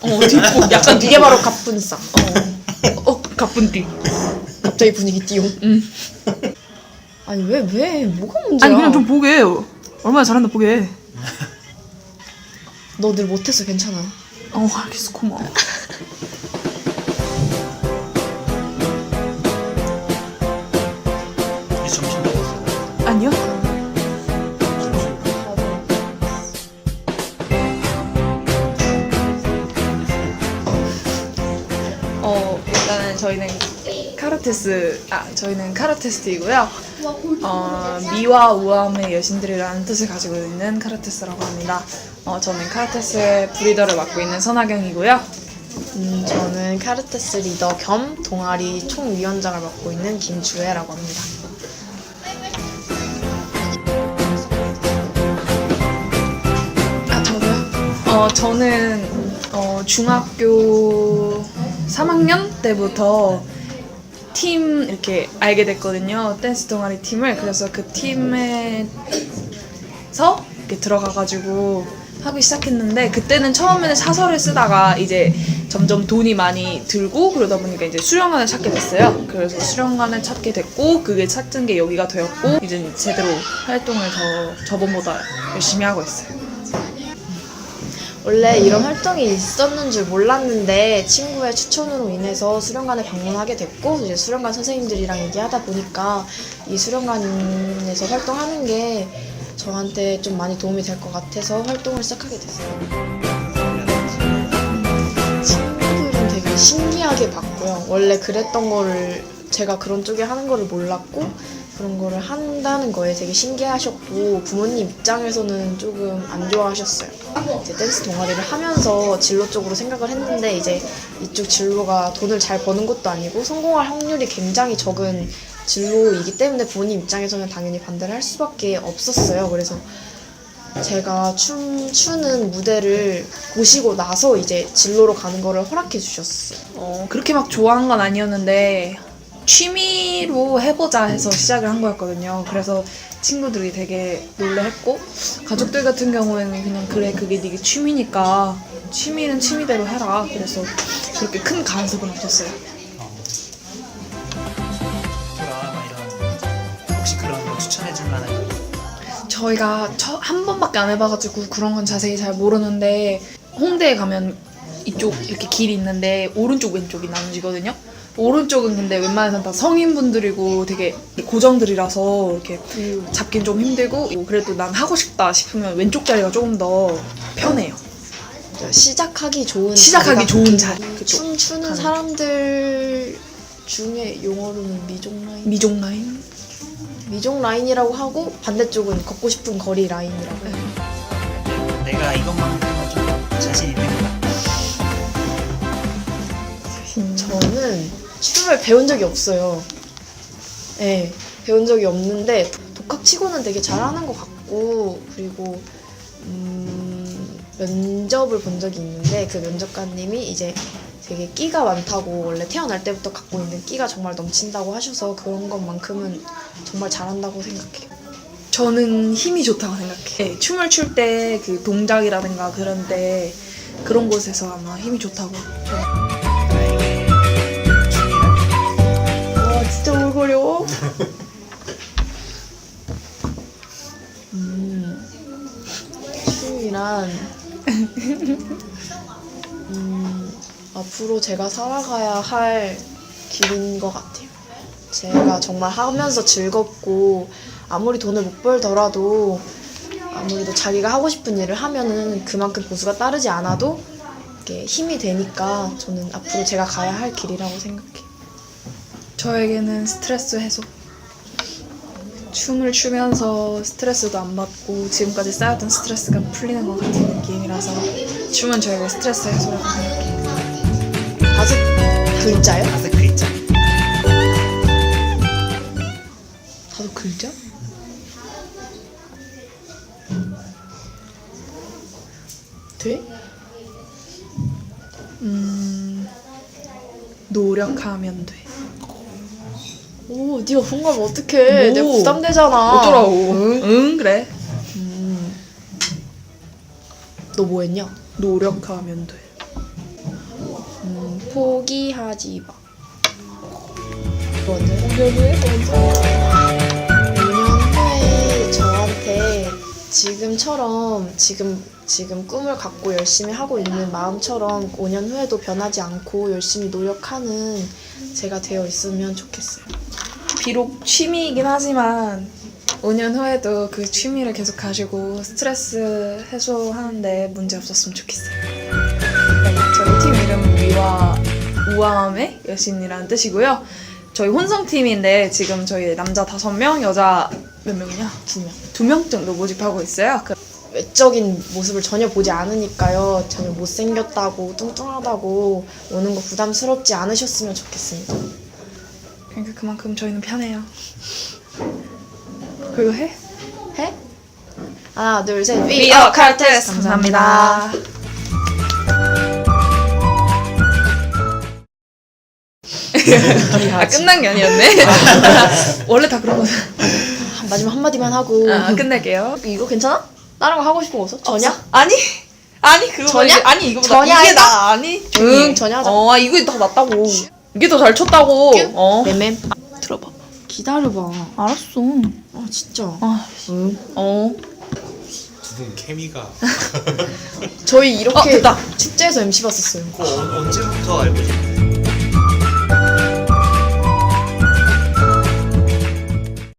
뒷북 약간 이게 바로 갑분싸. 어, 어 가뿐띠. 갑자기 분위기 띄용. 응. 아니 왜 왜 뭐가 문제야? 아니 그냥 좀 보게. 얼마나 잘한다 보게. 너늘 못해서 괜찮아. 어 알겠어 고마워. 저희는 카르테스 아 저희는 카르테스이고요. 어 미와 우아함의 여신들이라는 뜻을 가지고 있는 카르테스라고 합니다. 어 저는 카르테스의 브리더를 맡고 있는 선하경이고요. 음, 저는 카르테스 리더 겸 동아리 총위원장을 맡고 있는 김주혜라고 합니다. 아 저도요? 어 저는 어 중학교 3학년 때부터 팀 이렇게 알게 됐거든요 댄스 동아리 팀을 그래서 그 팀에서 이렇게 들어가가지고 하기 시작했는데 그때는 처음에는 사설을 쓰다가 이제 점점 돈이 많이 들고 그러다 보니까 이제 수련관을 찾게 됐어요. 그래서 수련관을 찾게 됐고 그게 찾은 게 여기가 되었고 이제 제대로 활동을 더 저번보다 열심히 하고 있어요. 원래 이런 활동이 있었는 줄 몰랐는데 친구의 추천으로 인해서 수련관을 방문하게 됐고 이제 수련관 선생님들이랑 얘기하다 보니까 이 수련관에서 활동하는 게 저한테 좀 많이 도움이 될 것 같아서 활동을 시작하게 됐어요. 친구들은 되게 신기하게 봤고요. 원래 그랬던 거를 제가 그런 쪽에 하는 거를 몰랐고 그런 거를 한다는 거에 되게 신기하셨고 부모님 입장에서는 조금 안 좋아하셨어요. 이제 댄스 동아리를 하면서 진로 쪽으로 생각을 했는데 이제 이쪽 진로가 돈을 잘 버는 것도 아니고 성공할 확률이 굉장히 적은 진로이기 때문에 부모님 입장에서는 당연히 반대를 할 수밖에 없었어요. 그래서 제가 춤 추는 무대를 보시고 나서 이제 진로로 가는 거를 허락해 주셨어요. 어, 그렇게 막 좋아한 건 아니었는데 취미로 해보자 해서 시작을 한 거였거든요. 그래서 친구들이 되게 놀래했고 가족들 같은 경우에는 그냥 그래 그게 네게 취미니까 취미는 취미대로 해라. 그래서 그렇게 큰 간섭은 없었어요. 이런 혹시 그런 거 추천해줄 만한 거 저희가 처, 한 번밖에 안 해봐가지고 그런 건 자세히 잘 모르는데 홍대에 가면 이쪽 이렇게 길이 있는데 오른쪽 왼쪽이 나눠지거든요. 오른쪽은 근데 웬만해선 다 성인분들이고 되게 고정들이라서 이렇게 잡긴 좀 힘들고 그래도 난 하고 싶다 싶으면 왼쪽 자리가 조금 더 편해요. 시작하기 좋은 시작하기 자리가 좋은 같은 자리. 거. 그쵸. 춤 추는 가는. 사람들 중에 용어로는 미종 라인 미종 라인. 미종 라인이라고 하고 반대쪽은 걷고 싶은 거리 라인이라고 해요. 내가 이것만큼은 좀 자신 있는 것 같아. 저는 춤을 배운 적이 없어요. 네, 배운 적이 없는데 독학 치고는 되게 잘하는 것 같고 그리고 음, 면접을 본 적이 있는데 그 면접관님이 이제 되게 끼가 많다고 원래 태어날 때부터 갖고 있는 끼가 정말 넘친다고 하셔서 그런 것만큼은 정말 잘한다고 생각해요. 저는 힘이 좋다고 생각해. 네, 춤을 출 때 그 동작이라든가 그런데 그런 곳에서 아마 힘이 좋다고. 진짜 오글거려. 음, 춤이란 음, 앞으로 제가 살아가야 할 길인 것 같아요. 제가 정말 하면서 즐겁고 아무리 돈을 못 벌더라도 아무래도 자기가 하고 싶은 일을 하면은 그만큼 보수가 따르지 않아도 이게 힘이 되니까 저는 앞으로 제가 가야 할 길이라고 생각해요. 저에게는 스트레스 해소. 춤을 추면서 스트레스도 안 받고 지금까지 쌓였던 스트레스가 풀리는 것 같은 느낌이라서 춤은 저에게 스트레스 해소라고 생각해요. 다섯 글자요? 다섯 글자. 다섯 글자? 돼? 음, 노력하면 돼. 오, 네가 공감 어떡해? 오. 내가 부담되잖아. 어쩌라고? 응? 응, 그래. 너 뭐 했냐? 노력하면 돼. 포기하지 마. 이거는 5년 후에 5년 후에 저한테 지금처럼 지금 지금 꿈을 갖고 열심히 하고 있는 마음처럼 5년 후에도 변하지 않고 열심히 노력하는 제가 되어 있으면 좋겠어요. 비록 취미이긴 하지만 5년 후에도 그 취미를 계속 가지고 스트레스 해소하는데 문제 없었으면 좋겠어요. 네, 저희 팀 이름은 위와 우아함의 여신이라는 뜻이고요. 저희 혼성팀인데 지금 저희 남자 5명, 여자 몇 명이냐? 두 명. 두명 정도 모집하고 있어요. 그- 외적인 모습을 전혀 보지 않으니까요. 전혀 못생겼다고 뚱뚱하다고 오는 거 부담스럽지 않으셨으면 좋겠습니다. 그러니까 그만큼 저희는 편해요. 그거 해? 해? 하나, 둘, 셋. We are Cartes. 감사합니다. 아 끝난 게 아니었네. 원래 다 그런 거죠. 한- 마지막 한마디만 하고. 아 끝낼게요. 이거 괜찮아? 다른 거 하고 싶은 거 없어? 전야? 아니 아니 그거 전야? 아니 이거보다 전야 이게? 나 아니 응, 전야 하자. 어 아, 이거 더 낫다고. 이게 더 잘 쳤다고. 어 맴맴. 들어봐. 기다려봐. 알았어. 아, 진짜. 아 응. 어. 두 분 케미가 저희 이렇게 어, 됐다. 축제에서 MC 봤었어요. 그거 언- 언제부터 알고 지냈어요?